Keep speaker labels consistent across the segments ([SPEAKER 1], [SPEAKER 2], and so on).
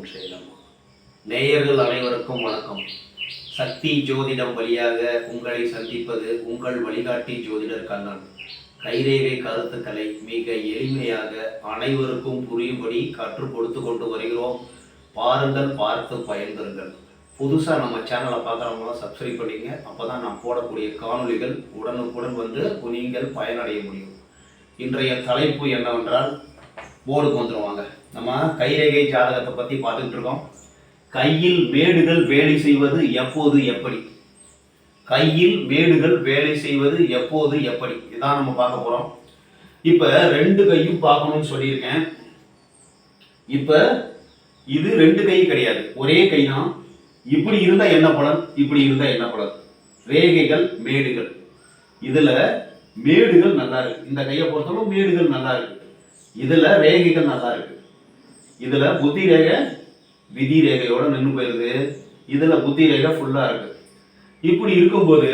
[SPEAKER 1] ஓம் சேலம். நேயர்கள் அனைவருக்கும் வணக்கம். சக்தி ஜோதிடம் வழியாக உங்களை சந்திப்பது உங்கள் வழிகாட்டி ஜோதிடர் கண்ணன். கைரேகை கருத்துக்களை மிக எளிமையாக அனைவருக்கும் புரியும்படி கற்றுக் கொடுத்து கொண்டு வருகிறோம். பாருங்கள் பார்த்து பயன்பெறுங்கள். புதுசாக நம்ம சேனலை பார்க்குறவங்களாம் சப்ஸ்கிரைப் பண்ணிங்க. அப்போ தான் நான் போடக்கூடிய காணொளிகள் உடனுக்குடன் வந்து நீங்கள் பயனடைய முடியும். இன்றைய தலைப்பு என்னவென்றால் போர்டுக்கு வந்துருவாங்க. நம்ம கைரேகை ஜாதகத்தை பற்றி பார்த்துக்கிட்டு இருக்கோம். கையில் மேடுகள் வேலை செய்வது எப்போது எப்படி? கையில் மேடுகள் வேலை செய்வது எப்போது எப்படி? இதான் நம்ம பார்க்க போகிறோம் இப்போ ரெண்டு கையும் பார்க்கணும்னு சொல்லியிருக்கேன். இப்போ இது ரெண்டு கை கிடையாது. ஒரே கை தான் இப்படி இருந்தால் என்ன பலன்? இப்படி இருந்தால் என்ன பலன்? ரேகைகள் மேடுகள். இதில் மேடுகள் நல்லா இருக்கு. இந்த கையை பொறுத்தவரை மேடுகள் நல்லா இருக்கு. இதில் ரேகைகள் நல்லா இருக்கு. இதுல புத்தி ரேகை விதி ரேகையோட நின்று போயிருது. இதுல புத்தி ரேகை ஃபுல்லா இருக்கு. இப்படி இருக்கும்போது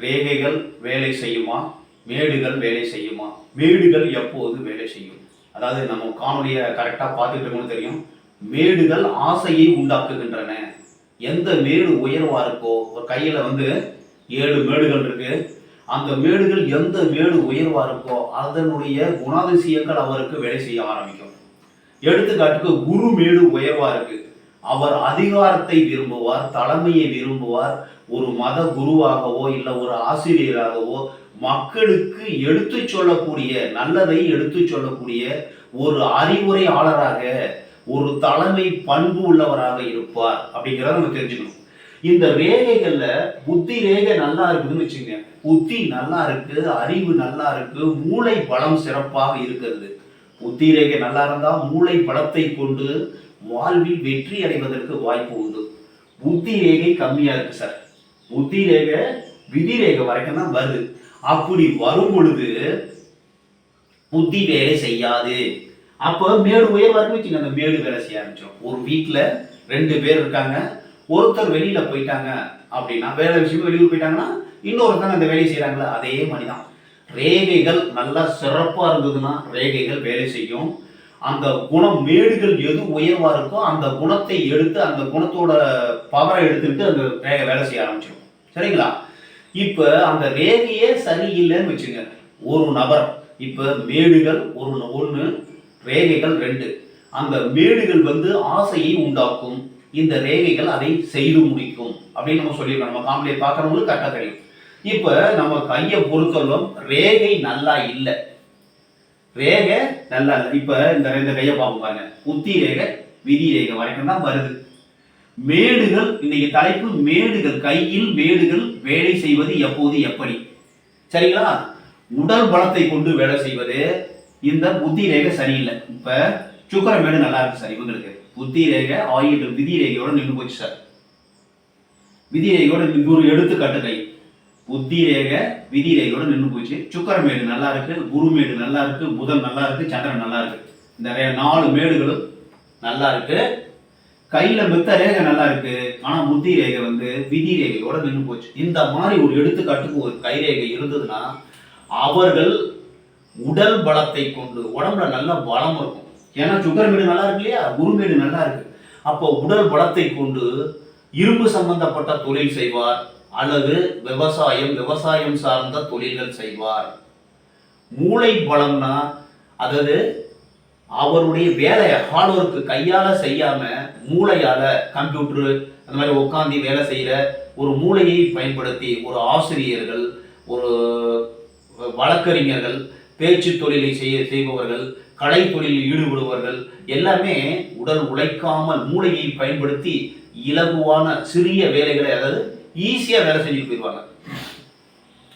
[SPEAKER 1] ரேகைகள் வேலை செய்யுமா? மேடுகள் வேலை செய்யுமா? மேடுகள் எப்போது வேலை செய்யும்? அதாவது நம்ம காணொலியை கரெக்டாக பார்த்துட்டு தெரியும். மேடுகள் ஆசையை உண்டாக்குகின்றன. எந்த மேடு உயர்வா இருக்கோ ஒரு கையில வந்து ஏழு மேடுகள் இருக்கு. அந்த மேடுகள் எந்த மேடு உயர்வா இருக்கோ அதனுடைய குணாதிசயங்கள் அவருக்கு வேலை செய்ய ஆரம்பிக்கும். எடுத்துக்காட்டுக்கு குரு மேடு உயர்வா இருக்கு. அவர் அதிகாரத்தை விரும்புவார் தலைமையை விரும்புவார். ஒரு மத குருவாகவோ இல்லை ஒரு ஆசிரியராகவோ மக்களுக்கு எடுத்து சொல்லக்கூடிய நல்லதை எடுத்து சொல்லக்கூடிய ஒரு அறிவுரையாளராக ஒரு தலைமை பண்பு உள்ளவராக இருப்பார் அப்படிங்கிறத நம்ம தெரிஞ்சுக்கணும். இந்த ரேகைகள்ல புத்தி ரேகை நல்லா இருக்குதுன்னு வச்சுங்க புத்தி நல்லா இருக்கு அறிவு நல்லா இருக்கு மூளை பலம் சிறப்பாக இருக்கிறது. உத்திரேகை நல்லா இருந்தால் மூளை பலத்தை கொண்டு வாழ்வில் வெற்றி அடைவதற்கு வாய்ப்பு உண்டு. புத்தி ரேகை கம்மியா இருக்கு சார். புத்தி ரேகை விதி ரேகை வரைக்கும் தான் வருது. அப்படி வரும் பொழுது புத்தி வேலை செய்யாது. அப்போ மேடு உயர் இருக்கு வச்சுங்க அந்த மேடு வேலை செய்ய ஆரம்பிச்சிடும் ஒரு வீட்டில் ரெண்டு பேர் இருக்காங்க ஒருத்தர் வெளியில போயிட்டாங்க அப்படின்னா வேலை விஷயமா வெளியூர் போயிட்டாங்கன்னா இன்னொருத்தங்க அந்த வேலையை செய்கிறாங்களா அதே மாதிரி தான் ரேகைகள் நல்லா சிறப்பாக இருந்ததுன்னா ரேகைகள் வேலை செய்யும். அந்த குணம் மேடுகள் எது உயர்வாக இருக்கோ அந்த குணத்தை எடுத்து அந்த குணத்தோட பவரை எடுத்துக்கிட்டு அந்த ரேகை வேலை செய்ய ஆரம்பிச்சிடும். சரிங்களா? இப்போ அந்த ரேகையே சரியில்லைன்னு வச்சுங்க. ஒரு நபர் இப்போ மேடுகள் ஒரு ஒன்று ரேகைகள் ரெண்டு. அந்த மேடுகள் வந்து ஆசையை உண்டாக்கும். இந்த ரேகைகள் அதை செய்து முடிக்கும். அப்படின்னு நம்ம சொல்லியிருக்கோம். நம்ம காமெடியை பார்க்குறவங்களுக்கு கரெக்டாக தெரியும். இப்போ நம்ம கையை பொறுத்தவரைக்கும் ரேகை நல்லா இல்லை. ரேகை நல்லா இல்லை. இப்போ இந்த ரெண்டு கையை பார்ப்போம் பாருங்க. புத்தி ரேகை விதி ரேகை வரைக்கும் தான் வருது. மேடுகள் இன்னைக்கு தலைப்பு மேடுகள். கையில் மேடுகள் வேலை செய்வது எப்போது எப்படி? சரிங்களா? உடல் பலத்தை கொண்டு வேலை செய்வது. இந்த புத்தி ரேகை சரியில்லை. இப்ப சுக்கர மேடு நல்லா இருக்கு சார் இவங்களுக்கு. புத்தி ரேகை ஆயுள் விதி ரேகையோட நின்று போச்சு சார். விதி ரேகையோட நின்று ஒரு எடுத்துக்காட்டு கை. புத்தி ரேகை விதி ரேகையோட நின்று போச்சு. சுக்கர மேடு நல்லா இருக்கு குரு மேடு நல்லா இருக்கு புதன் நல்லா இருக்கு சந்திரன் நல்லா இருக்கு. இந்த நாலு மேடுகளும் நல்லா இருக்கு. கையில மித்த ரேகை நல்லா இருக்கு. ஆனா புத்தி ரேகை வந்து விதி ரேகையோட நின்று போச்சு. இந்த மாதிரி ஒரு எடுத்துக்காட்டுக்கு ஒரு கை ரேகை இருந்ததுன்னா அவர்கள் உடல் பலத்தை கொண்டு உடம்புல நல்ல பலம் இருக்கும். ஏன்னா சுகர் மீடு நல்லா இருக்கு இல்லையா? குரு மீடு நல்லா இருக்கு. அப்போ உடல் பலத்தை கொண்டு இரும்பு சம்பந்தப்பட்ட தொழில் செய்வார். அல்லது விவசாயம் விவசாயம் சார்ந்த தொழில்கள் செய்வார். மூளை பலம்னா அதாவது அவருடைய வேலையை ஹார்ட் ஒர்க்கு கையால் செய்யாம மூளையால் கம்ப்யூட்டரு அந்த மாதிரி உட்காந்து வேலை செய்கிற ஒரு மூளையை பயன்படுத்தி ஒரு ஆசிரியர்கள் ஒரு வழக்கறிஞர்கள் பேச்சு தொழிலை செய்ய செய்பவர்கள் கலை தொழிலில் ஈடுபடுபவர்கள் எல்லாமே உடல் உழைக்காமல் மூளையை பயன்படுத்தி இலகுவான சிறிய வேலைகளை அதாவது ஈஸியா வேலை செஞ்சுட்டு போயிடுவாங்க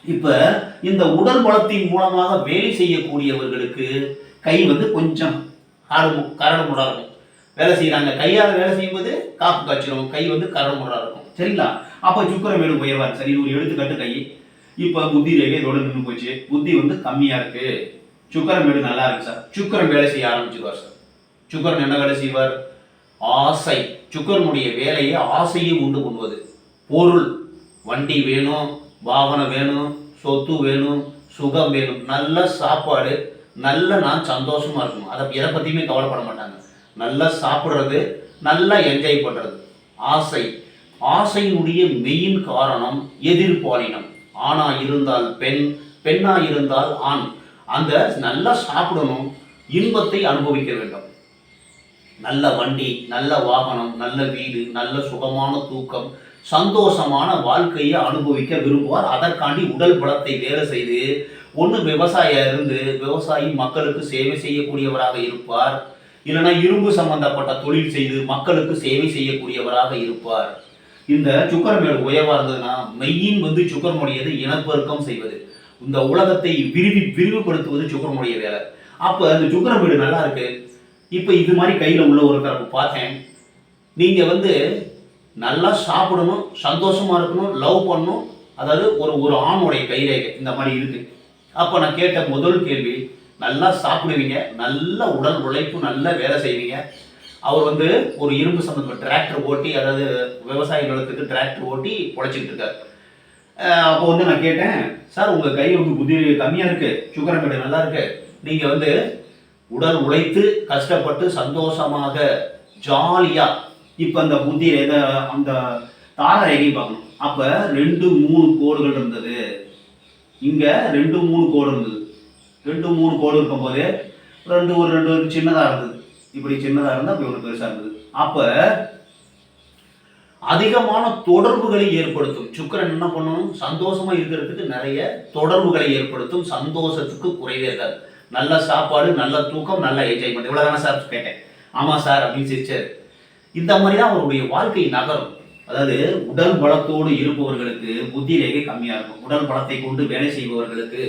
[SPEAKER 1] இப்ப இந்த உடல் பலத்தின் மூலமாக வேலை செய்யக்கூடியவர்களுக்கு கை வந்து கொஞ்சம் ஆரம்பம் கரடுமுடா இருக்கும். வேலை செய்யறாங்க கையால் வேலை செய்யும்போது காப்பு காய்ச்சிடும் கை வந்து கரடுமுடா இருக்கும். சரிங்களா? அப்போ சுக்கரம் மேலும் உயர்வார். சரி ஒரு எடுத்துக்காட்டு கை. இப்போ புத்தி ரேகை இதோட நின்று போச்சு. புத்தி வந்து கம்மியாக இருக்கு. சுக்கரம் மேடு நல்லா இருக்கு சார். சுக்கரம் வேலை செய்ய ஆரம்பிச்சுக்குவார் சார். சுக்கரன் என்ன வேலை செய்வார்? ஆசை. சுக்கரனுடைய வேலையை ஆசையை உண்டு பண்ணுவது. பொருள் வண்டி வேணும் வாகனம் வேணும் சொத்து வேணும் சுகம் வேணும். நல்ல சாப்பாடு நல்ல நான் சந்தோஷமா இருக்கணும். அதை எதை பற்றியுமே கவலைப்பட மாட்டாங்க. நல்லா சாப்பிட்றது நல்லா என்ஜாய் பண்ணுறது ஆசை. ஆசையினுடைய மெயின் காரணம் எதிர்பாலினம். ஆணா இருந்தால் பெண் பெண்ணா இருந்தால் ஆண். அந்த நல்லா சாப்பிடணும் இன்பத்தை அனுபவிக்க வேண்டும். நல்ல வண்டி நல்ல வாகனம் நல்ல வீடு நல்ல சுகமான தூக்கம் சந்தோஷமான வாழ்க்கையை அனுபவிக்க விரும்புவார். அதற்காண்டி உடல் பலத்தை வேலை செய்து ஒன்று விவசாயியா இருந்து விவசாயி மக்களுக்கு சேவை செய்யக்கூடியவராக இருப்பார். இல்லைன்னா இரும்பு சம்பந்தப்பட்ட தொழில் செய்து மக்களுக்கு சேவை செய்யக்கூடியவராக இருப்பார். இந்த சுக்கர் மேல் உயவாக இருந்ததுன்னா மெய்யின் வந்து சுக்கரமுடையது இனப்பெருக்கம் செய்வது. இந்த உலகத்தை விரிவி விரிவுபடுத்துவது சுக்கரமுடைய வேலை. அப்போ அந்த சுக்கரமேடு நல்லா இருக்கு. இப்போ இது மாதிரி கையில் உள்ள ஒருத்தரப்பு பார்த்தேன். நீங்கள் வந்து நல்லா சாப்பிடணும் சந்தோஷமாக இருக்கணும் லவ் பண்ணணும். அதாவது ஒரு ஒரு ஆணுடைய கைரேகை இந்த மாதிரி இருக்கு. அப்போ நான் கேட்ட முதல் கேள்வி நல்லா சாப்பிடுவீங்க நல்ல உடல் உழைப்பு நல்லா வேலை செய்வீங்க. அவர் வந்து ஒரு இரும்பு சம்பந்தப்பட்ட டிராக்டர் ஓட்டி அதாவது விவசாய நிலத்துக்கு டிராக்டர் ஓட்டி உழைச்சிக்கிட்டு இருக்காரு. அப்போ வந்து நான் கேட்டேன் சார் உங்கள் கை வந்து புத்தி கம்மியாக இருக்குது சுகரம் கடை நல்லா இருக்கு. நீங்கள் வந்து உடல் உழைத்து கஷ்டப்பட்டு சந்தோஷமாக ஜாலியாக இப்போ அந்த புத்தி ரேகை அந்த தார ரேகை பார்க்கணும். அப்போ ரெண்டு மூணு கோடுகள் இருந்தது. இங்கே ரெண்டு மூணு கோடு இருந்தது. ரெண்டு மூணு கோடு இருக்கும்போது ரெண்டு ஒரு ரெண்டு ஒரு சின்னதாக இருந்தது. இப்படி சின்னதாக இருந்தால் அப்படி ஒன்று பெருசாக இருந்தது. அப்போ அதிகமான தொடர்புகளை ஏற்படுத்தும். சுக்கரன் என்ன பண்ணணும்? சந்தோஷமா இருக்கிறதுக்கு நிறைய தொடர்புகளை ஏற்படுத்தும். சந்தோஷத்துக்கு குறைவே இருக்காது நல்ல சாப்பாடு நல்ல தூக்கம் நல்ல என்ஜாய்மெண்ட் இவ்வளவுதானே சார் கேட்டேன். ஆமாம் சார் அப்படின்னு சிரிச்சார். இந்த மாதிரி தான் அவருடைய வாழ்க்கை நகரும். அதாவது உடல் பலத்தோடு இருப்பவர்களுக்கு புத்தி ரேகை கம்மியாக இருக்கும். உடல் பலத்தை கொண்டு வேலை செய்பவர்களுக்கு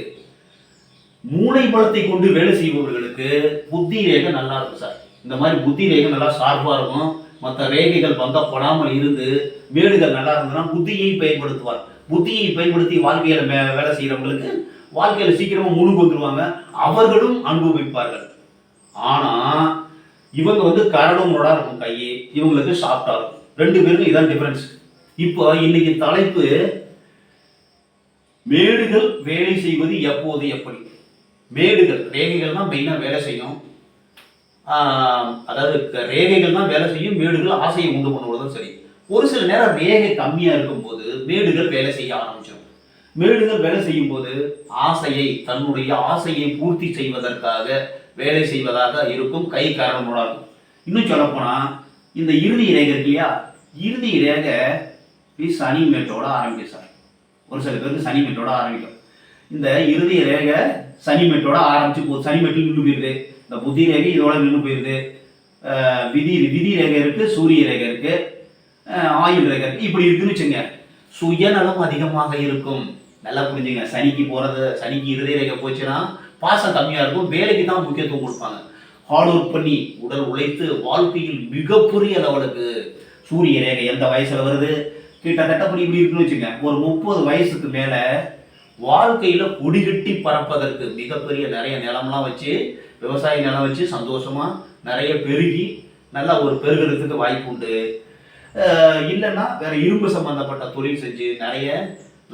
[SPEAKER 1] மூளை பலத்தை கொண்டு வேலை செய்பவர்களுக்கு புத்தி ரேகை நல்லா இருக்கும் சார். இந்த மாதிரி புத்தி ரேகை நல்லா சார்பாக இருக்கும். மற்ற ரேகைகள் பந்தப்படாமல் இருந்து மேடுகள் நல்லா இருந்ததுன்னா புத்தியை பயன்படுத்துவார். புத்தியை பயன்படுத்தி வாழ்க்கையில வேலை செய்கிறவங்களுக்கு வாழ்க்கையில சீக்கிரமா முழு வந்துருவாங்க. அவர்களும் அனுபவிப்பார்கள். ஆனா இவங்க வந்து கரடும் முரடா இருக்கும் கையே. இவங்களுக்கு சாஃப்டா இருக்கும். ரெண்டு பேருக்கும் இதான் டிஃபரன்ஸ் இப்போ இன்னைக்கு தலைப்பு மேடுகள் வேலை செய்வது எப்போது எப்படி? மேடுகள் ரேகைகள் தான் மெயினாக வேலை செய்யும். ஆஹ் அதாவது ரேகைகள் தான் வேலை செய்யும் மேடுகள் ஆசையை உண்டு பண்ணுவதும் சரி. ஒரு சில நேரம் ரேகை கம்மியாக இருக்கும்போது மேடுகள் வேலை செய்ய ஆரம்பிச்சிடும் மேடுகள் வேலை செய்யும் போது ஆசையை தன்னுடைய ஆசையை பூர்த்தி செய்வதற்காக வேலை செய்வதாக இருக்கும் கை காரணமாக இருக்கும் இன்னும் சொல்லப்போனால் இந்த இறுதி ரேகை இருக்கு இல்லையா? இறுதி ரேகை சனி மேட்டோட ஆரம்பிக்கும் சார். ஒரு சில பேருக்கு சனி மேட்டோட ஆரம்பிக்கும். இந்த இறுதி ரேகை சனி மேட்டோட ஆரம்பிச்சு போ சனி மேட்டில் நின்று போயிருது. இந்த புத்தி ரேகை இதோட நின்று போயிருது. விதி விதி ரேகை இருக்கு சூரிய ரேகை இருக்கு ஆயுள் ரேகை இருக்கு. இப்படி இருக்குன்னு வச்சுங்க சுயநலம் அதிகமாக இருக்கும். நல்லா புரிஞ்சுங்க. சனிக்கு போறது சனிக்கு இறுதி ரேகை போச்சுன்னா பாசம் கம்மியாக இருக்கும் வேலைக்கு தான் முக்கியத்துவம் கொடுப்பாங்க. ஹார்ட் ஒர்க் பண்ணி உடல் உழைத்து வாழ்க்கையில் மிகப்பெரிய லெவலுக்கு சூரிய ரேகை எந்த வயசில் வருது? கிட்டத்தட்ட இப்படி இப்படி இருக்குன்னு வச்சுங்க ஒரு முப்பது வயசுக்கு மேலே வாழ்க்கையில் கொடிகட்டி பறப்பதற்கு மிகப்பெரிய நிறைய நிலம்லாம் வச்சு விவசாய நிலம் வச்சு சந்தோஷமாக நிறைய பெருகி நல்லா ஒரு பெருகிறதுக்கு வாய்ப்பு உண்டு. இல்லைன்னா வேறு இரும்பு சம்மந்தப்பட்ட தொழில் செஞ்சு நிறைய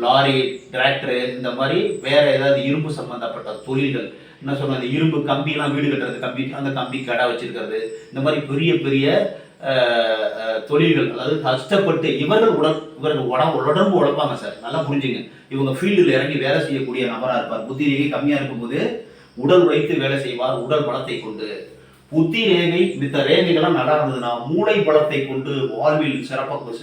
[SPEAKER 1] லாரி டிராக்டரு இந்த மாதிரி வேற ஏதாவது இரும்பு சம்மந்தப்பட்ட தொழில்கள். என்ன சொல்றது அந்த இரும்பு கம்பிலாம் வீடு கட்டுறது கம்பி அந்த கம்பி கடை வச்சிருக்கிறது. இந்த மாதிரி பெரிய பெரிய தொழில்கள். அதாவது கஷ்டப்பட்டு இவர்கள் உடல் இவர்கள் உடம்பு உடம்பு உழைப்பாங்க சார். நல்லா புரிஞ்சுங்க. இவங்க ஃபீல்டில் இறங்கி வேலை செய்யக்கூடிய நபராக இருப்பார். புத்தி கம்மியாக இருக்கும்போது உடல் உழைத்து வேலை செய்வார். உடல் பலத்தை கொண்டு புத்தி ரேகை மித்த ரேகைகளாம் நல்லா இருந்ததுன்னா மூளை பலத்தை கொண்டு வாழ்வில் சிறப்பாக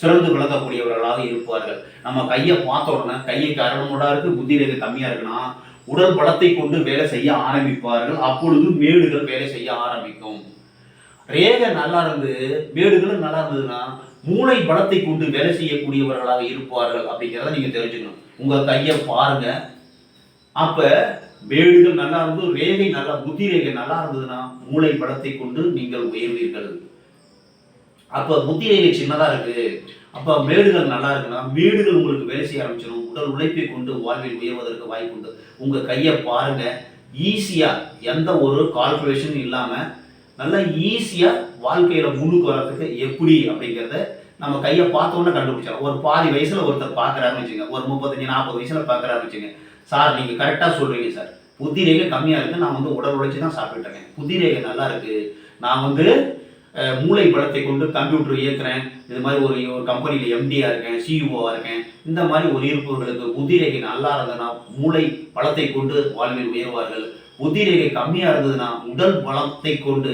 [SPEAKER 1] சிறந்து விளங்கக்கூடியவர்களாக இருப்பார்கள். நம்ம கையை பார்த்த உடனே கையை கரணமுடா இருக்கு புத்தி ரேகை கம்மியா இருக்குன்னா உடல் பலத்தை கொண்டு வேலை செய்ய ஆரம்பிப்பார்கள். அப்பொழுது மேடுகள் வேலை செய்ய ஆரம்பிக்கும். ரேகை நல்லா இருந்து மேடுகளும் நல்லா இருந்ததுன்னா மூளை பலத்தை கொண்டு வேலை செய்யக்கூடியவர்களாக இருப்பார்கள் அப்படிங்கிறத நீங்க தெரிஞ்சுக்கணும். உங்க கையை பாருங்க. அப்ப மேடுகள் நல்லா இருந்தது ரேகை நல்லா புத்தி ரேகை நல்லா இருந்ததுன்னா மூளை பலத்தை கொண்டு நீங்கள் உயர்வீர்கள். அப்ப புத்தி ரேகை சின்னதா இருக்கு. அப்ப மேடுகள் நல்லா இருக்குன்னா மேடுகள் உங்களுக்கு வேலை செய்ய ஆரம்பிச்சிடும். உடல் உழைப்பை கொண்டு வாழ்வில் உயர்வதற்கு வாய்ப்பு உண்டு. உங்க கையை பாருங்க. ஈஸியா எந்த ஒரு கால்குலேஷனும் இல்லாம நல்லா ஈஸியா வாழ்க்கையில முன்னுக்கு வர்றதுக்கு எப்படி அப்படிங்கிறத நம்ம கையை பார்த்த உடனே ஒரு பாதி வயசுல ஒருத்தர் பாக்குறாருன்னு வச்சுங்க ஒரு முப்பத்தஞ்சு நாற்பது வயசுல பாக்குறாருன்னு வச்சுங்க சார் நீங்கள் கரெக்டாக சொல்கிறீங்க சார். புத்திரேகை கம்மியாக இருக்குது நான் வந்து உடல் உழைச்சி தான் சாப்பிட்டுருக்கேன் புத்திரேகை நல்லா இருக்குது நான் வந்து மூளை பலத்தை கொண்டு கம்ப்யூட்டர் இயக்குறேன். இது மாதிரி ஒரு ஒரு கம்பெனியில் எம்டியாக இருக்கேன் சிஇஓவாக இருக்கேன். இந்த மாதிரி ஒரு இருப்பவர்களுக்கு புத்திரேகை நல்லா இருந்ததுன்னா மூளை பலத்தை கொண்டு வாழ்வில் உயர்வார்கள். புத்திரேகை கம்மியாக இருந்ததுன்னா உடல் பலத்தை கொண்டு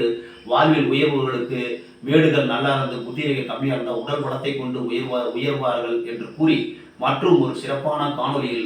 [SPEAKER 1] வாழ்வில் உயர்வர்களுக்கு மேடுகள் நல்லா இருந்து புத்திரேகை கம்மியாக இருந்தால் உடல் பலத்தை கொண்டு உயர்வா உயர்வார்கள் என்று கூறி மற்றும் ஒரு சிறப்பான காணொளியில்